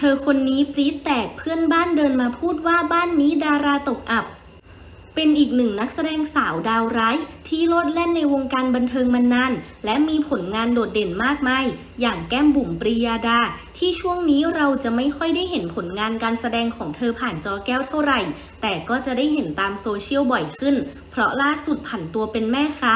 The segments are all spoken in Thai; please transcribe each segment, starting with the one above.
ธอคนนี้ปรี๊ดแตกเพื่อนบ้านเดินมาพูดว่าบ้านนี้ดาราตกอับ เป็นอีกหนึ่งนักแสดงสาวดาวร้าย ที่โลดแล่นในวงการบันเทิงมานาน และมีผลงานโดดเด่นมากมายอย่างแก้มบุ๋มปรียาดา ที่ช่วงนี้เราจะไม่ค่อยได้เห็นผลงานการแสดงของเธอผ่านจอแก้วเท่าไหร่ แต่ก็จะได้เห็นตามโซเชียลบ่อยขึ้น เพราะล่าสุดผันตัวเป็นแม่ค้า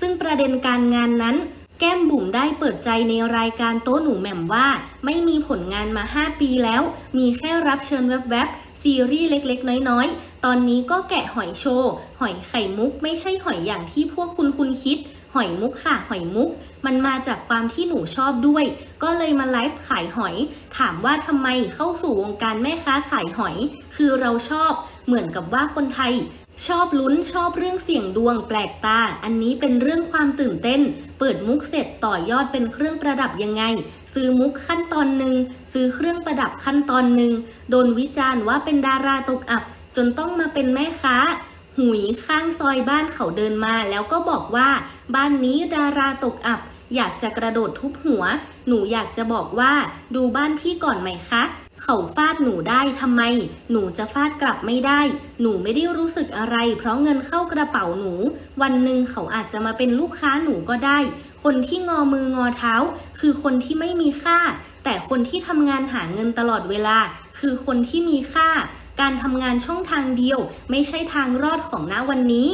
ซึ่งประเด็นการงานนั้น แก้มบุ๋มได้เปิดใจในรายการโต๊ะหนูแหม่มว่า ไม่มีผลงานมา 5 ปีแล้ว มีแค่รับเชิญแวบๆ ซีรีส์เล็กๆ น้อยๆ ตอนนี้ก็แกะหอยโชว์ หอยไข่มุกไม่ใช่หอยอย่างที่พวกคุณคุณคิด หอยมุกค่ะ หอยมุก มันมาจากความที่หนูชอบด้วย ก็เลยมาไลฟ์ขายหอย ถามว่าทำไมเข้าสู่วงการแม่ค้าขายหอย คือเราชอบเหมือนกับว่าคนไทย ชอบลุ้นชอบเรื่องเสี่ยงดวงแปลกตา อันนี้เป็นเรื่องความตื่นเต้น เปิดมุกเสร็จต่อยอดเป็นเครื่องประดับยังไง ซื้อมุกขั้นตอนหนึ่งซื้อเครื่องประดับขั้นตอนหนึ่งโดนวิจารณ์ว่าเป็นดาราตกอับ จนต้องมาเป็นแม่ค้า หุยข้างซอยบ้านเขาเดินมา แล้วก็บอกว่าบ้านนี้ดาราตกอับ อยากจะกระโดดทุบหัว หนูอยากจะบอกว่า ดูบ้านพี่ก่อนไหมคะ เขาฟาดหนูได้ทำไม หนูจะฟาดกลับไม่ได้ หนูไม่ได้รู้สึกอะไร เพราะเงินเข้ากระเป๋าหนู วันหนึ่งเขาอาจจะมาเป็นลูกค้าหนูก็ได้ คนที่งอมืองอเท้า คือคนที่ไม่มีค่า แต่คนที่ทำงานหาเงินตลอดเวลา คือคนที่มีค่า การทำงานช่องทางเดียว ไม่ใช่ทางรอดของณวันนี้